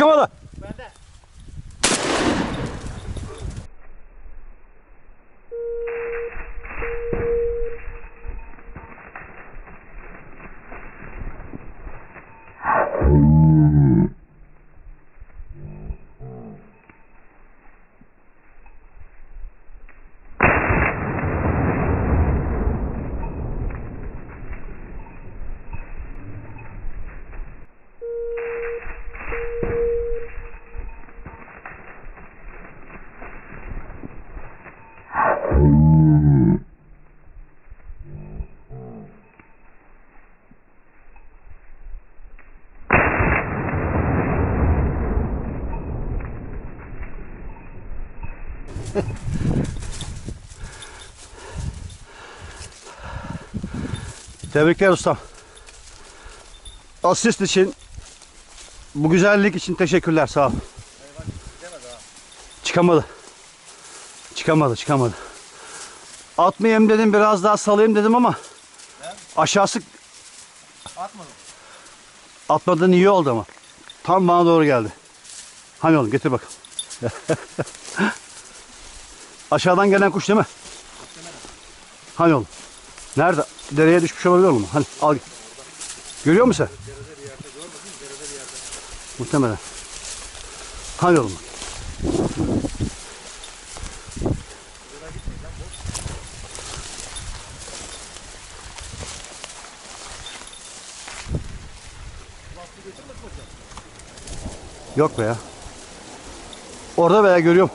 Çıkamadı. Bende. Tebrikler ustam. Asist için, bu güzellik için teşekkürler. Sağ ol. Çıkamadı. Çıkamadı, çıkamadı. Atmayayım dedim, biraz daha salayım dedim ama aşağısı Atmadım. atmadığın iyi oldu ama. Tam bana doğru geldi. Hani oğlum getir bakalım. Aşağıdan gelen kuş değil mi? Hani oğlum? Nerede? Dereye düşmüş olabilir mi? Hani al. git. Görüyor musun sen? Muhtemelen. Hani oğlum? Yok be ya. Orada be ya görüyorum.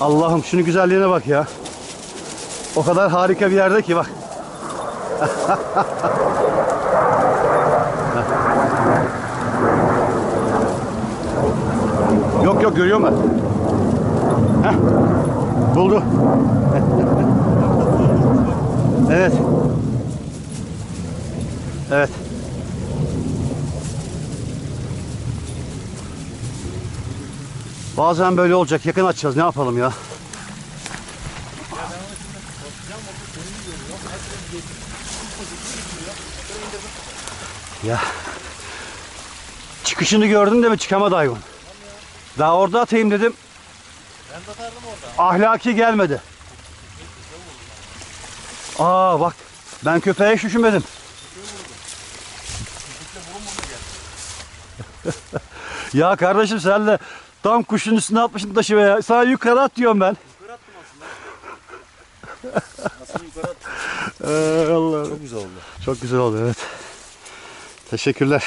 Allah'ım şunun güzelliğine bak ya. O kadar harika bir yerde ki bak. yok yok görüyorum ben. Heh. Buldu. Evet. Bazen böyle olacak. Yakın açacağız. Ne yapalım ya? Ya. Çıkışını gördün de mi çıkamadı hayvan. Daha orada atayım dedim. Ben de atardım orada. Ahlaki gelmedi. Aa bak. Ben köpeğe hiç düşünmedim. ya kardeşim sen de tam kuşun üstüne atmışsın taşı be ya. Sana yukarı at diyorum ben. Yukarı attım aslında. Aslında yukarı attım. Ee, Allah. Çok güzel oldu. Çok güzel oldu evet. Teşekkürler.